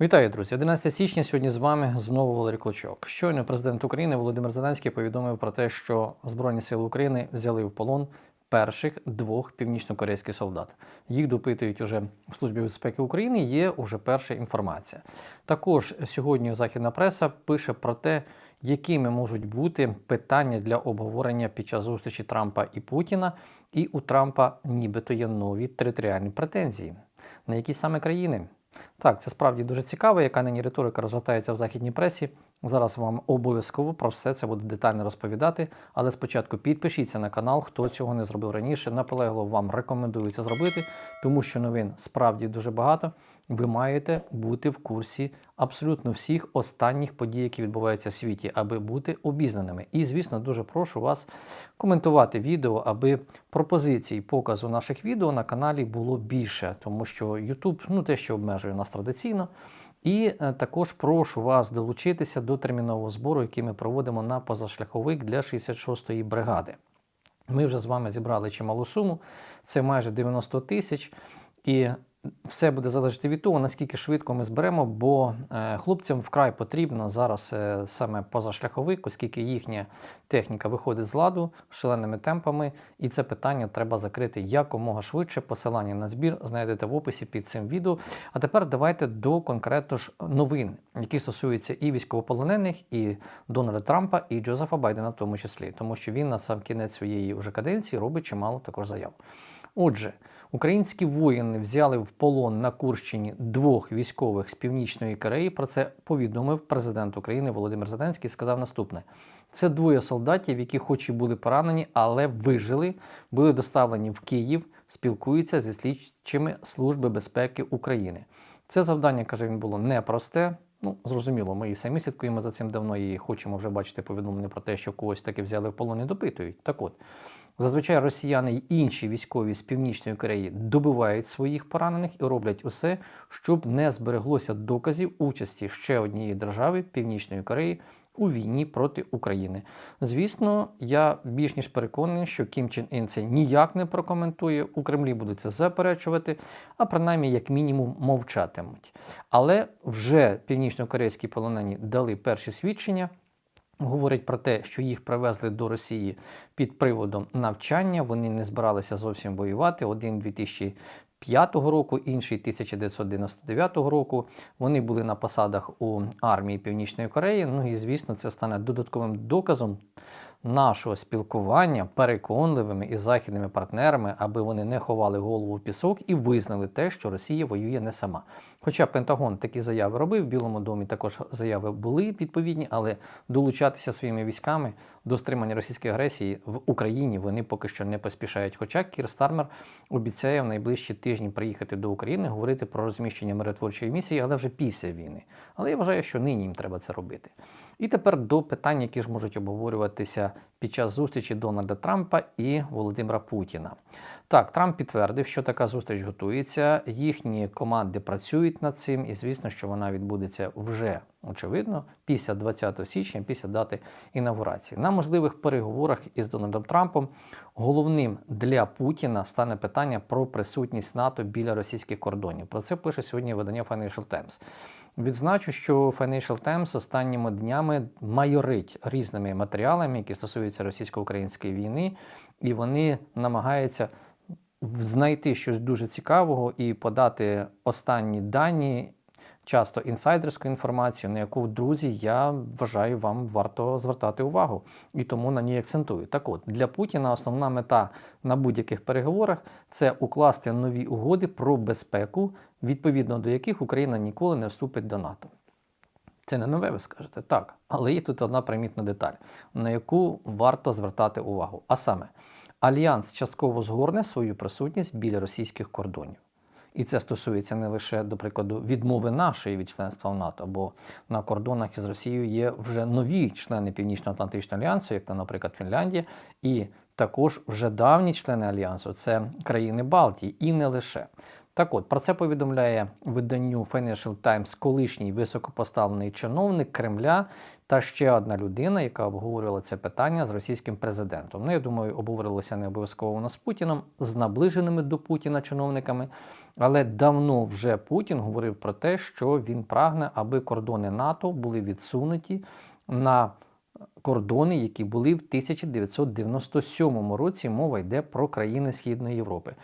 Вітаю, друзі! 11 січня сьогодні з вами знову Валерій Клочок. Щойно президент України Володимир Зеленський повідомив про те, що Збройні сили України взяли в полон перших двох північнокорейських солдат. Їх допитують уже в Службі безпеки України. Є уже перша інформація. Також сьогодні західна преса пише про те, якими можуть бути питання для обговорення під час зустрічі Трампа і Путіна, і у Трампа нібито є нові територіальні претензії. На які саме країни? Так, це справді дуже цікаво, яка нині риторика розгортається в західній пресі. Зараз вам обов'язково про все це буду детально розповідати. Але спочатку підпишіться на канал, хто цього не зробив раніше. Наполегло вам рекомендую це зробити, тому що новин справді дуже багато. Ви маєте бути в курсі абсолютно всіх останніх подій, які відбуваються в світі, аби бути обізнаними. І, звісно, дуже прошу вас коментувати відео, аби пропозицій показу наших відео на каналі було більше, тому що YouTube ну те, що обмежує нас традиційно. І е, також прошу вас долучитися до термінового збору, який ми проводимо на позашляховик для 66-ї бригади. Ми вже з вами зібрали чималу суму, це майже 90 тисяч. І все буде залежати від того, наскільки швидко ми зберемо, бо е, хлопцям вкрай потрібно зараз е, саме позашляховик, оскільки їхня техніка виходить з ладу шаленими темпами, і це питання треба закрити якомога швидше. Посилання на збір знайдете в описі під цим відео. А тепер давайте до конкретно ж новин, які стосуються і військовополонених, і Дональда Трампа, і Джозефа Байдена, в тому числі, тому що він на сам кінець своєї вже каденції робить чимало також заяв. Отже, українські воїни взяли в полон на Курщині двох військових з Північної Кореї. Про це повідомив президент України Володимир Зеленський. Сказав наступне: це двоє солдатів, які, хоч і були поранені, але вижили, були доставлені в Київ, спілкуються зі слідчими Служби безпеки України. Це завдання, каже він, було непросте. Ну, зрозуміло, ми і самі слідкуємо за цим давно і хочемо вже бачити повідомлення про те, що когось таки взяли в полон і допитують. Так от, зазвичай росіяни й інші військові з Північної Кореї добивають своїх поранених і роблять усе, щоб не збереглося доказів участі ще однієї держави Північної Кореї у війні проти України. Звісно, я більш ніж переконаний, що Кім Чен Ін це ніяк не прокоментує. У Кремлі будуть це заперечувати, а принаймні, як мінімум, мовчатимуть. Але вже північно-корейські полонені дали перші свідчення. Говорять про те, що їх привезли до Росії під приводом навчання. Вони не збиралися зовсім воювати. Один 2005 року, інший 1999 року. Вони були на посадах у армії Північної Кореї. Ну і звісно, це стане додатковим доказом нашого спілкування переконливими із західними партнерами, аби вони не ховали голову в пісок і визнали те, що Росія воює не сама. Хоча Пентагон такі заяви робив, в Білому домі також заяви були відповідні, але долучатися своїми військами до стримання російської агресії в Україні вони поки що не поспішають. Хоча Кір Стармер обіцяє в найближчі тижні приїхати до України, говорити про розміщення миротворчої місії, але вже після війни. Але я вважаю, що нині їм треба це робити. І тепер до питань, які ж можуть обговорюватися під час зустрічі Дональда Трампа і Володимира Путіна. Так, Трамп підтвердив, що така зустріч готується. Їхні команди працюють над цим, і звісно, що вона відбудеться вже очевидно після 20 січня, після дати інаугурації. На можливих переговорах із Дональдом Трампом головним для Путіна стане питання про присутність НАТО біля російських кордонів. Про це пише сьогодні видання Financial Times. Відзначу, що Financial Times останніми днями майорить різними матеріалами, які стосуються російсько-української війни, і вони намагаються знайти щось дуже цікавого і подати останні дані, часто інсайдерську інформацію, на яку, друзі, я вважаю, вам варто звертати увагу і тому на ній акцентую. Так от, для Путіна основна мета на будь-яких переговорах це укласти нові угоди про безпеку, відповідно до яких Україна ніколи не вступить до НАТО. Це не нове, ви скажете, так. Але є тут одна примітна деталь, на яку варто звертати увагу. А саме, Альянс частково згорне свою присутність біля російських кордонів. І це стосується не лише, до прикладу, відмови нашої від членства в НАТО, бо на кордонах із Росією є вже нові члени Північно-Атлантичного альянсу, як, наприклад, Фінляндія, і також вже давні члени альянсу це країни Балтії, і не лише. Так от про це повідомляє виданню Financial Times колишній високопоставлений чиновник Кремля та ще одна людина, яка обговорювала це питання з російським президентом. Ну, я думаю, обговорилося не обов'язково воно з Путіном, з наближеними до Путіна чиновниками. Але давно вже Путін говорив про те, що він прагне, аби кордони НАТО були відсунуті на кордони, які були в 1997 році. Мова йде про країни Східної Європи.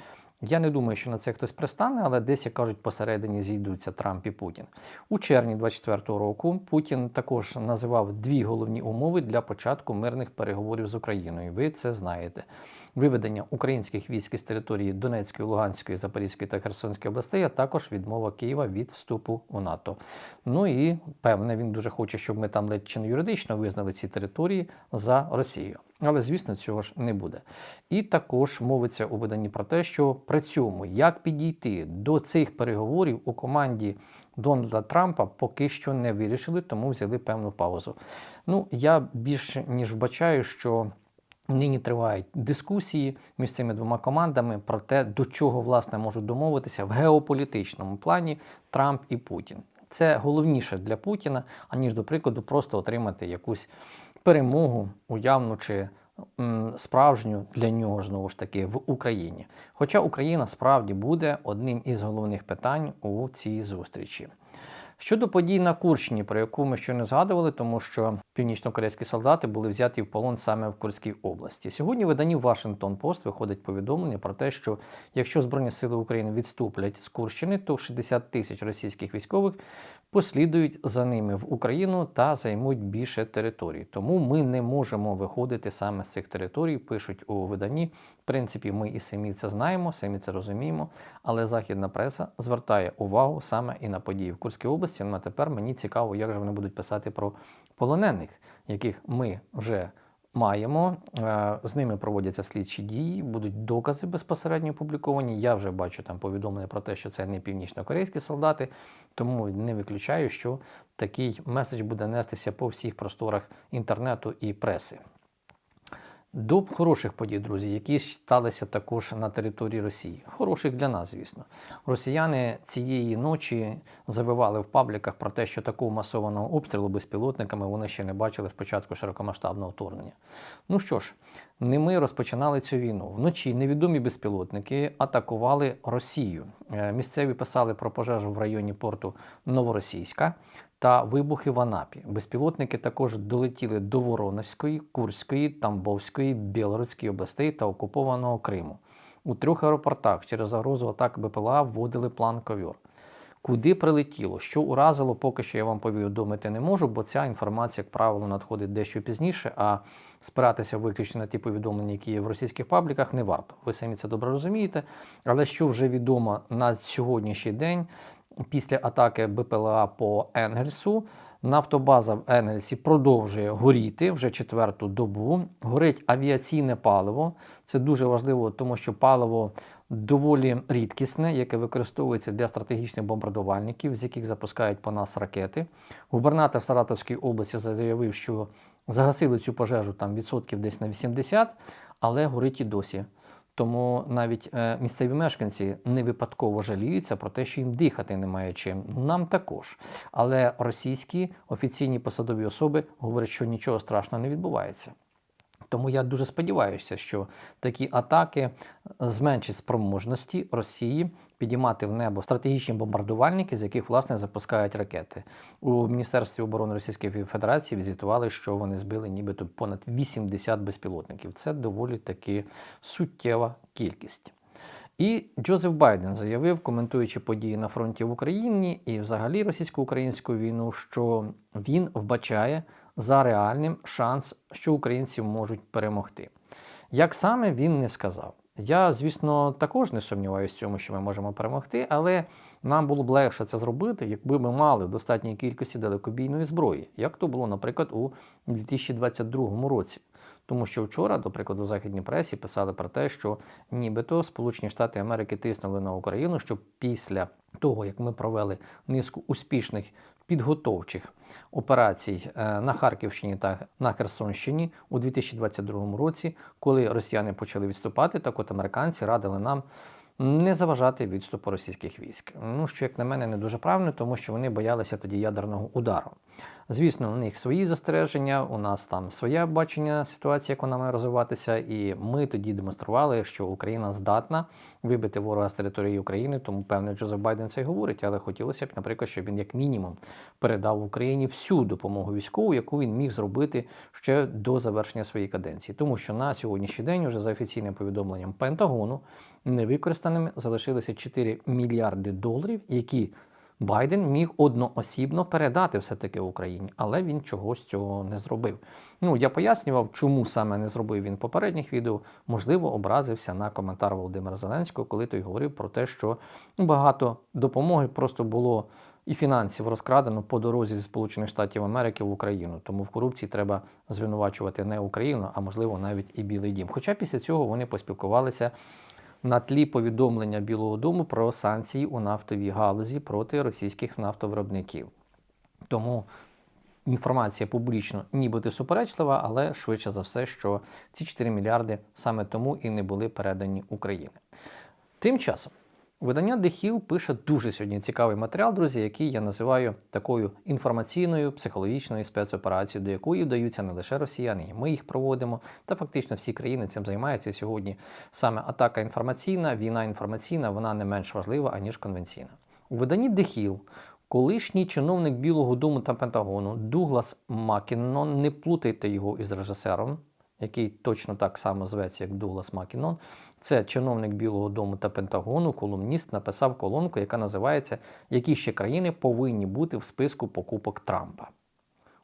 Я не думаю, що на це хтось пристане, але десь, як кажуть, посередині зійдуться Трамп і Путін. У червні 24-го року Путін також називав дві головні умови для початку мирних переговорів з Україною. Ви це знаєте. Виведення українських військ із території Донецької, Луганської, Запорізької та Херсонської областей, а також відмова Києва від вступу у НАТО. Ну і певне, він дуже хоче, щоб ми там ледь чи не юридично визнали ці території за Росією. Але звісно, цього ж не буде. І також мовиться у виданні про те, що при цьому як підійти до цих переговорів у команді Дональда Трампа поки що не вирішили, тому взяли певну паузу. Ну я більш ніж вбачаю, що. Нині тривають дискусії між цими двома командами про те, до чого власне можуть домовитися в геополітичному плані Трамп і Путін. Це головніше для Путіна, аніж, до прикладу, просто отримати якусь перемогу, уявну чи справжню для нього знову ж таки в Україні. Хоча Україна справді буде одним із головних питань у цій зустрічі. Щодо подій на Курщині, про яку ми ще не згадували, тому що північно-корейські солдати були взяті в полон саме в Курській області. Сьогодні в виданні Вашингтон Пост виходить повідомлення про те, що якщо Збройні сили України відступлять з Курщини, то 60 тисяч російських військових послідують за ними в Україну та займуть більше територій. Тому ми не можемо виходити саме з цих територій, пишуть у виданні. В принципі, ми і самі це знаємо, самі це розуміємо. Але західна преса звертає увагу саме і на події в Курській області. Ну а тепер мені цікаво, як же вони будуть писати про полонених, яких ми вже маємо. Е, З ними проводяться слідчі дії, будуть докази безпосередньо опубліковані. Я вже бачу там повідомлення про те, що це не північно-корейські солдати, тому не виключаю, що такий меседж буде нестися по всіх просторах інтернету і преси. До хороших подій, друзі, які сталися також на території Росії. Хороших для нас, звісно. Росіяни цієї ночі завивали в пабліках про те, що такого масованого обстрілу безпілотниками вони ще не бачили з початку широкомасштабного вторгнення. Ну що ж, не ми розпочинали цю війну. Вночі невідомі безпілотники атакували Росію. Е, Місцеві писали про пожежу в районі порту Новоросійська та вибухи в Анапі. Безпілотники також долетіли до Воронезької, Курської, Тамбовської, Білоруської областей та окупованого Криму. У трьох аеропортах через загрозу атак БПЛА вводили план ковьор. Куди прилетіло, що уразило, поки що я вам повідомити не можу, бо ця інформація, як правило, надходить дещо пізніше, а спиратися виключно на ті повідомлення, які є в російських пабліках, не варто. Ви самі це добре розумієте. Але що вже відомо на сьогоднішній день, після атаки БПЛА по Енгельсу, нафтобаза в Енгельсі продовжує горіти вже четверту добу. Горить авіаційне паливо. Це дуже важливо, тому що паливо доволі рідкісне, яке використовується для стратегічних бомбардувальників, з яких запускають по нас ракети. Губернатор Саратовської області заявив, що загасили цю пожежу там відсотків десь на 80, але горить і досі. Тому навіть е, місцеві мешканці не випадково жаліються про те, що їм дихати немає чим. Нам також. Але російські офіційні посадові особи говорять, що нічого страшного не відбувається. Тому я дуже сподіваюся, що такі атаки зменшать спроможності Росії підіймати в небо стратегічні бомбардувальники, з яких власне запускають ракети. У Міністерстві оборони Російської Федерації звітували, що вони збили нібито понад 80 безпілотників. Це доволі таки суттєва кількість. І Джозеф Байден заявив, коментуючи події на фронті в Україні і взагалі російсько-українську війну, що він вбачає за реальним шанс, що українці можуть перемогти. Як саме він не сказав. Я, звісно, також не сумніваюся в цьому, що ми можемо перемогти, але нам було б легше це зробити, якби ми мали в достатній кількості далекобійної зброї, як то було, наприклад, у 2022 році. Тому що вчора, до прикладу, західній пресі писали про те, що нібито Сполучені Штати Америки тиснули на Україну, щоб після того, як ми провели низку успішних підготовчих операцій е, на Харківщині та на Херсонщині у 2022 році, коли росіяни почали відступати, так от американці радили нам не заважати відступу російських військ. Ну що, як на мене, не дуже правильно, тому що вони боялися тоді ядерного удару. Звісно, у них свої застереження, у нас там своє бачення ситуації, як вона має розвиватися, і ми тоді демонстрували, що Україна здатна вибити ворога з території України, тому певне Джозеф Байден це й говорить, але хотілося б, наприклад, щоб він як мінімум передав Україні всю допомогу військову, яку він міг зробити ще до завершення своєї каденції, тому що на сьогоднішній день, вже за офіційним повідомленням Пентагону, невикористаними залишилися 4 мільярди доларів, які Байден міг одноосібно передати все-таки Україні, але він чогось цього не зробив. Ну я пояснював, чому саме не зробив він попередніх відео. Можливо, образився на коментар Володимира Зеленського, коли той говорив про те, що багато допомоги просто було і фінансів розкрадено по дорозі зі Сполучених Штатів Америки в Україну. Тому в корупції треба звинувачувати не Україну, а можливо навіть і Білий Дім. Хоча після цього вони поспілкувалися на тлі повідомлення Білого Дому про санкції у нафтовій галузі проти російських нафтовиробників. Тому інформація публічно нібито суперечлива, але швидше за все, що ці 4 мільярди саме тому і не були передані Україні. Тим часом. Видання Hill пише дуже сьогодні цікавий матеріал, друзі, який я називаю такою інформаційною психологічною спецоперацією, до якої вдаються не лише росіяни, і ми їх проводимо. Та фактично всі країни цим займаються сьогодні. Саме атака інформаційна, війна інформаційна, вона не менш важлива аніж конвенційна. У виданні Hill колишній чиновник Білого Дому та Пентагону Дуглас Макіннон, не плутайте його із режисером який точно так само зветься, як Дуглас Макінон, це чиновник Білого Дому та Пентагону, колумніст, написав колонку, яка називається Які ще країни повинні бути в списку покупок Трампа.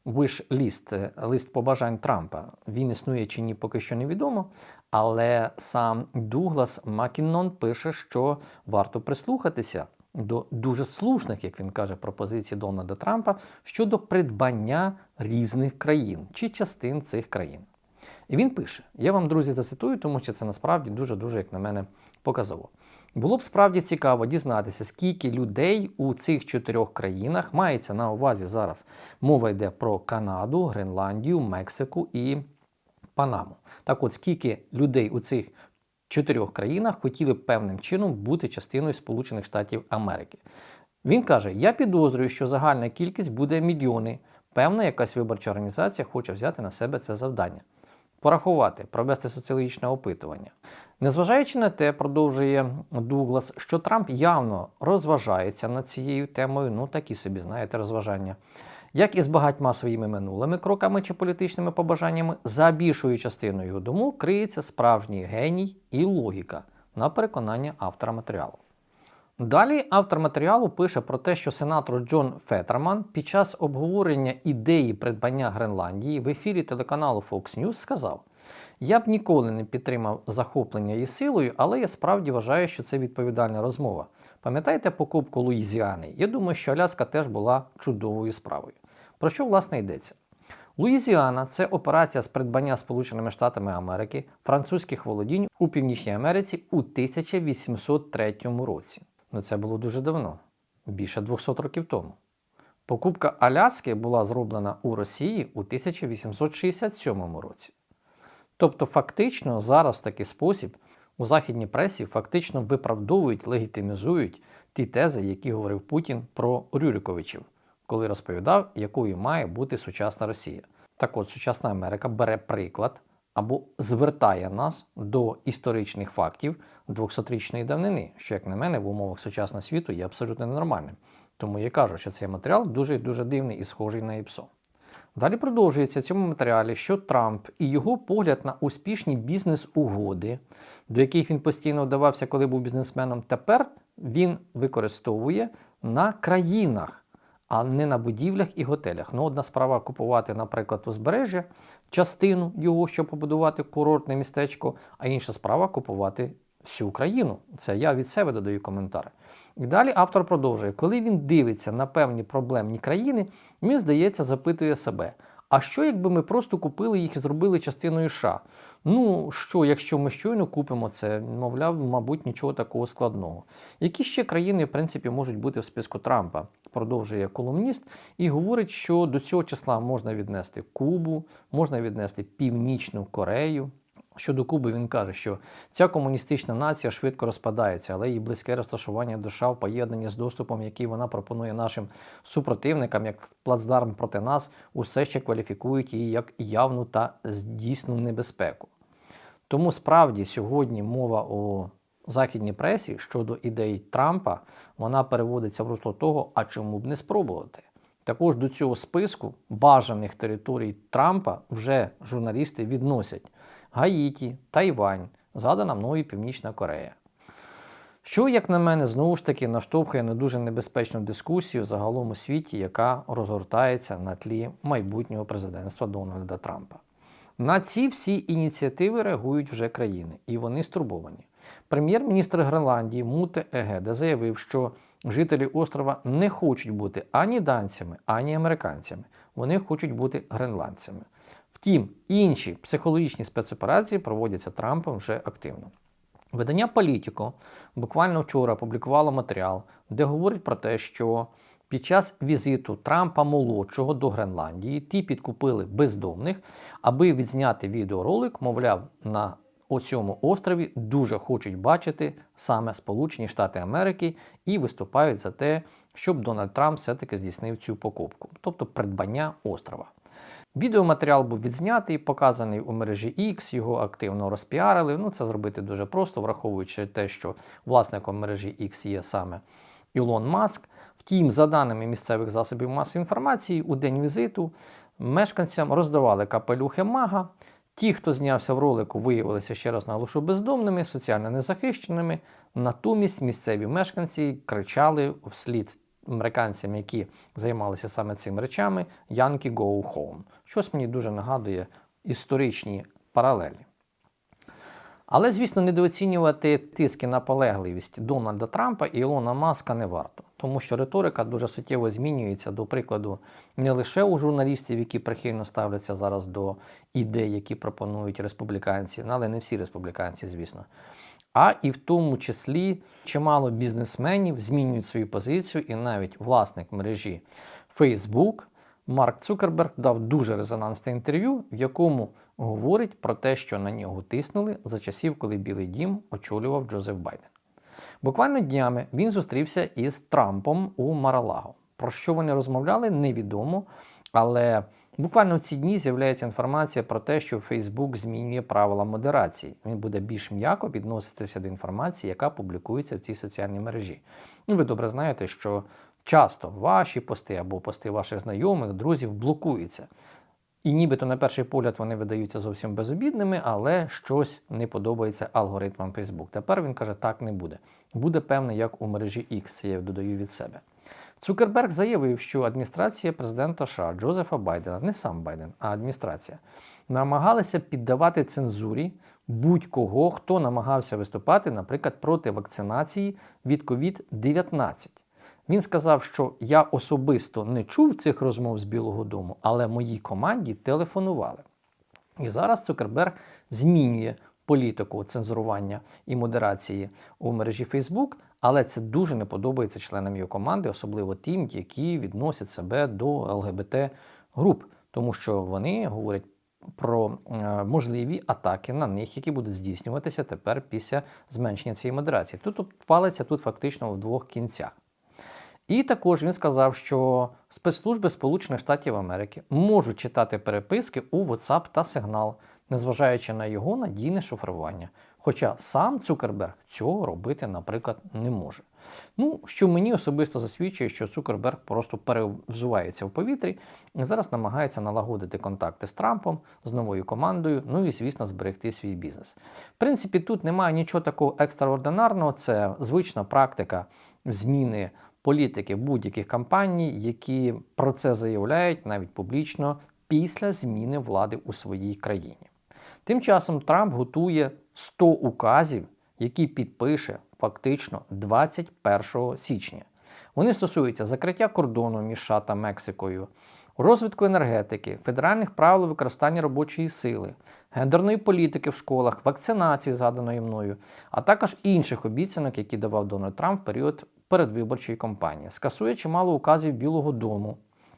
Виш-ліст, лист побажань Трампа. Він існує чи ні, поки що невідомо. Але сам Дуглас Макінон пише, що варто прислухатися до дуже слушних, як він каже, пропозицій Дональда Трампа щодо придбання різних країн чи частин цих країн. І він пише: я вам, друзі, зацитую, тому що це насправді дуже-дуже, як на мене, показово. Було б справді цікаво дізнатися, скільки людей у цих чотирьох країнах мається на увазі зараз. Мова йде про Канаду, Гренландію, Мексику і Панаму. Так от, скільки людей у цих чотирьох країнах хотіли б певним чином бути частиною Сполучених Штатів Америки. Він каже: Я підозрюю, що загальна кількість буде мільйони. Певна якась виборча організація хоче взяти на себе це завдання порахувати, провести соціологічне опитування. Незважаючи на те, продовжує Дуглас, що Трамп явно розважається над цією темою, ну такі собі, знаєте, розважання. Як і з багатьма своїми минулими кроками чи політичними побажаннями, за більшою частиною його думок криється справжній геній і логіка на переконання автора матеріалу. Далі автор матеріалу пише про те, що сенатор Джон Фетерман під час обговорення ідеї придбання Гренландії в ефірі телеканалу Fox News сказав: Я б ніколи не підтримав захоплення її силою, але я справді вважаю, що це відповідальна розмова. Пам'ятаєте покупку Луїзіани? Я думаю, що Аляска теж була чудовою справою. Про що власне йдеться? Луїзіана це операція з придбання Сполученими Штатами Америки французьких володінь у Північній Америці у 1803 році. Ну це було дуже давно, більше 200 років тому. Покупка Аляски була зроблена у Росії у 1867 році. Тобто, фактично, зараз в такий спосіб у західній пресі фактично виправдовують, легітимізують ті тези, які говорив Путін про Рюриковичів, коли розповідав, якою має бути сучасна Росія. Так от, сучасна Америка бере приклад або звертає нас до історичних фактів 200-річної давнини, що, як на мене, в умовах сучасного світу є абсолютно ненормальним. Тому я кажу, що цей матеріал дуже дуже дивний і схожий на ІПСО. Далі продовжується в цьому матеріалі, що Трамп і його погляд на успішні бізнес-угоди, до яких він постійно вдавався, коли був бізнесменом, тепер він використовує на країнах, а не на будівлях і готелях. Ну, одна справа купувати, наприклад, узбережжя, частину його, щоб побудувати курортне містечко, а інша справа купувати всю країну. Це я від себе додаю коментар. І далі автор продовжує: коли він дивиться на певні проблемні країни, він, здається, запитує себе. А що, якби ми просто купили їх і зробили частиною США? Ну що, якщо ми щойно купимо це, мовляв, мабуть, нічого такого складного. Які ще країни, в принципі, можуть бути в списку Трампа? Продовжує колумніст і говорить, що до цього числа можна віднести Кубу, можна віднести Північну Корею, Щодо Куби він каже, що ця комуністична нація швидко розпадається, але її близьке розташування до США в поєднанні з доступом, який вона пропонує нашим супротивникам, як плацдарм проти нас, усе ще кваліфікують її як явну та здійсну небезпеку. Тому справді сьогодні мова у західній пресі щодо ідей Трампа вона переводиться в русло того, а чому б не спробувати. Також до цього списку бажаних територій Трампа вже журналісти відносять Гаїті, Тайвань, згадана мною Північна Корея. Що, як на мене, знову ж таки наштовхує на дуже небезпечну дискусію в загалом у світі, яка розгортається на тлі майбутнього президентства Дональда Трампа. На ці всі ініціативи реагують вже країни, і вони стурбовані. Прем'єр-міністр Гренландії Муте Егеде заявив, що жителі острова не хочуть бути ані данцями, ані американцями. Вони хочуть бути гренландцями. Втім, інші психологічні спецоперації проводяться Трампом вже активно. Видання Політіко буквально вчора опублікувало матеріал, де говорить про те, що під час візиту Трампа молодшого до Гренландії ті підкупили бездомних, аби відзняти відеоролик, мовляв, на цьому острові дуже хочуть бачити саме Сполучені Штати Америки і виступають за те, щоб Дональд Трамп все-таки здійснив цю покупку, тобто придбання острова. Відеоматеріал був відзнятий, показаний у мережі X, його активно розпіарили. Ну, це зробити дуже просто, враховуючи те, що власником мережі X є саме Ілон Маск. Втім, за даними місцевих засобів масової інформації, у день візиту мешканцям роздавали капелюхи мага. Ті, хто знявся в ролику, виявилися ще раз наголошу бездомними, соціально незахищеними. Натомість місцеві мешканці кричали вслід американцям, які займалися саме цими речами, Yankee Go Home. Щось мені дуже нагадує історичні паралелі. Але, звісно, недооцінювати тиск і наполегливість Дональда Трампа і Ілона Маска не варто, тому що риторика дуже суттєво змінюється, до прикладу, не лише у журналістів, які прихильно ставляться зараз до ідей, які пропонують республіканці, ну, але не всі республіканці, звісно. А і в тому числі чимало бізнесменів змінюють свою позицію, і навіть власник мережі Facebook Марк Цукерберг дав дуже резонансне інтерв'ю, в якому говорить про те, що на нього тиснули за часів, коли Білий Дім очолював Джозеф Байден. Буквально днями він зустрівся із Трампом у Маралаго. Про що вони розмовляли, невідомо. Але буквально в ці дні з'являється інформація про те, що Facebook змінює правила модерації. Він буде більш м'яко відноситися до інформації, яка публікується в цій соціальній мережі. Ну, ви добре знаєте, що часто ваші пости або пости ваших знайомих, друзів блокуються. І нібито на перший погляд вони видаються зовсім безобідними, але щось не подобається алгоритмам Facebook. Тепер він каже, так не буде. Буде певне, як у мережі X, це я додаю від себе. Цукерберг заявив, що адміністрація президента США Джозефа Байдена, не сам Байден, а адміністрація, намагалася піддавати цензурі будь-кого, хто намагався виступати, наприклад, проти вакцинації від COVID-19. Він сказав, що я особисто не чув цих розмов з Білого Дому, але моїй команді телефонували. І зараз Цукерберг змінює політику цензурування і модерації у мережі Facebook, але це дуже не подобається членам його команди, особливо тим, які відносять себе до ЛГБТ груп, тому що вони говорять про е, можливі атаки на них, які будуть здійснюватися тепер після зменшення цієї модерації. Тут палиться тут фактично в двох кінцях. І також він сказав, що спецслужби Сполучених Штатів Америки можуть читати переписки у WhatsApp та сигнал, незважаючи на його надійне шифрування. Хоча сам Цукерберг цього робити, наприклад, не може. Ну, що мені особисто засвідчує, що Цукерберг просто перевзувається в повітрі і зараз намагається налагодити контакти з Трампом, з новою командою, ну і, звісно, зберегти свій бізнес. В принципі, тут немає нічого такого екстраординарного, це звична практика зміни політики будь-яких кампаній, які про це заявляють навіть публічно після зміни влади у своїй країні. Тим часом Трамп готує 100 указів, які підпише фактично 21 січня. Вони стосуються закриття кордону між США та Мексикою, розвитку енергетики, федеральних правил використання робочої сили, гендерної політики в школах, вакцинації, згаданої мною, а також інших обіцянок, які давав Дональд Трамп в період передвиборчої кампанії. Скасує чимало указів Білого Дому,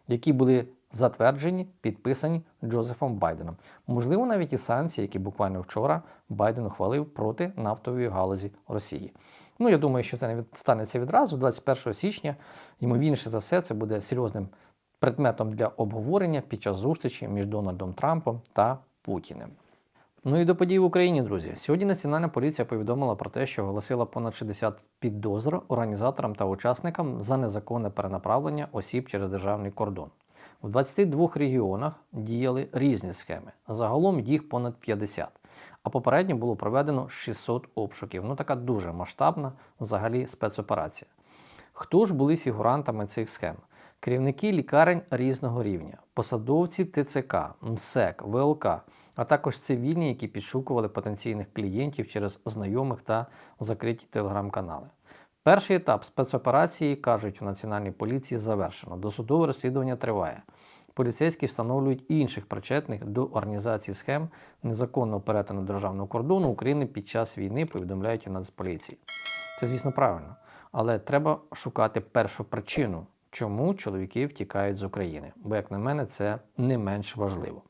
які були затверджені, підписані Джозефом Байденом. Можливо, навіть і санкції, які буквально вчора Байден ухвалив проти нафтової галузі Росії. Ну, я думаю, що це не станеться відразу, 21 січня. Ймовірніше за все, це буде серйозним предметом для обговорення під час зустрічі між Дональдом Трампом та Путіним. Ну і до подій в Україні, друзі. Сьогодні Національна поліція повідомила про те, що оголосила понад 60 підозр організаторам та учасникам за незаконне перенаправлення осіб через державний кордон. У 22 регіонах діяли різні схеми. Загалом їх понад 50. А попередньо було проведено 600 обшуків. Ну така дуже масштабна взагалі спецоперація. Хто ж були фігурантами цих схем? Керівники лікарень різного рівня, посадовці ТЦК, МСЕК, ВЛК, а також цивільні, які підшукували потенційних клієнтів через знайомих та закриті телеграм-канали. Перший етап спецоперації, кажуть у Національній поліції, завершено. Досудове розслідування триває. Поліцейські встановлюють інших причетних до організації схем незаконного перетину державного кордону України під час війни, повідомляють у Нацполіції. Це, звісно, правильно. Але треба шукати першу причину, чому чоловіки втікають з України. Бо, як на мене, це не менш важливо.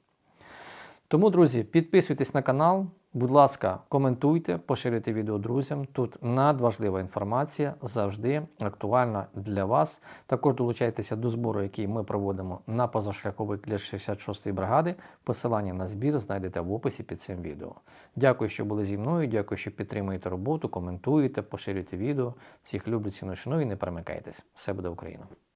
Тому, друзі, підписуйтесь на канал, будь ласка, коментуйте, поширюйте відео друзям. Тут надважлива інформація, завжди актуальна для вас. Також долучайтеся до збору, який ми проводимо на позашляховик для 66-ї бригади. Посилання на збір знайдете в описі під цим відео. Дякую, що були зі мною. Дякую, що підтримуєте роботу, коментуєте, поширюєте відео. Всіх люблю, ціну шаную і не перемикайтесь. Все буде Україна!